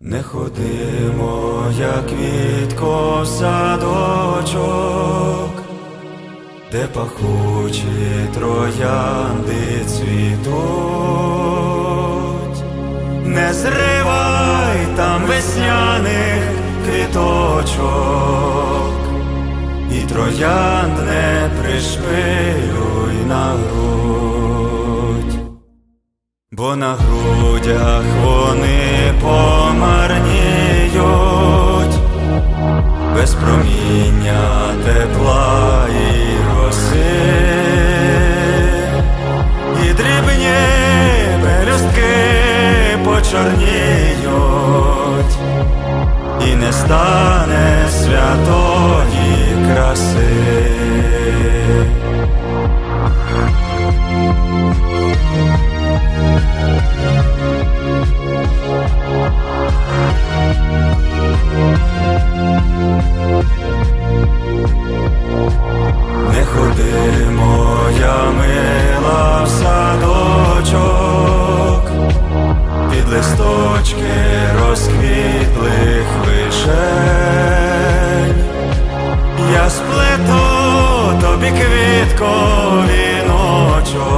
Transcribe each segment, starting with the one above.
Не ходимо, як квітко в садочок, де пахучі троянди цвітуть, не зривай там весняних квіточок, і троянд не пришпилюй Бо на грудях вони помарніють, без проміння тепла і роси, і дрібні пелюстки почорніють, і не стане святої краси. Листочки розквітлих вишень. Я сплету тобі квітко віночок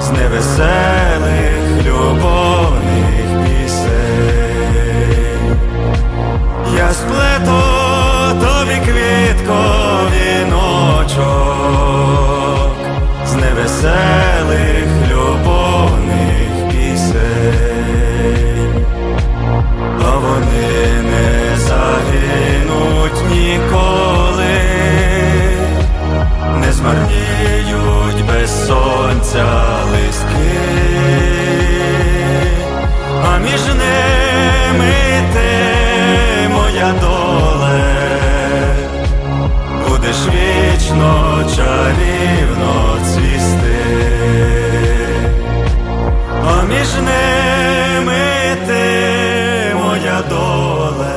з невеселих любовних пісень. Я сплету тобі квітко віночок з невеселих чарівно цвісти, а між ними ти моя доле,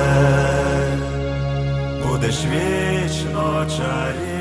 будеш вічно чарівно.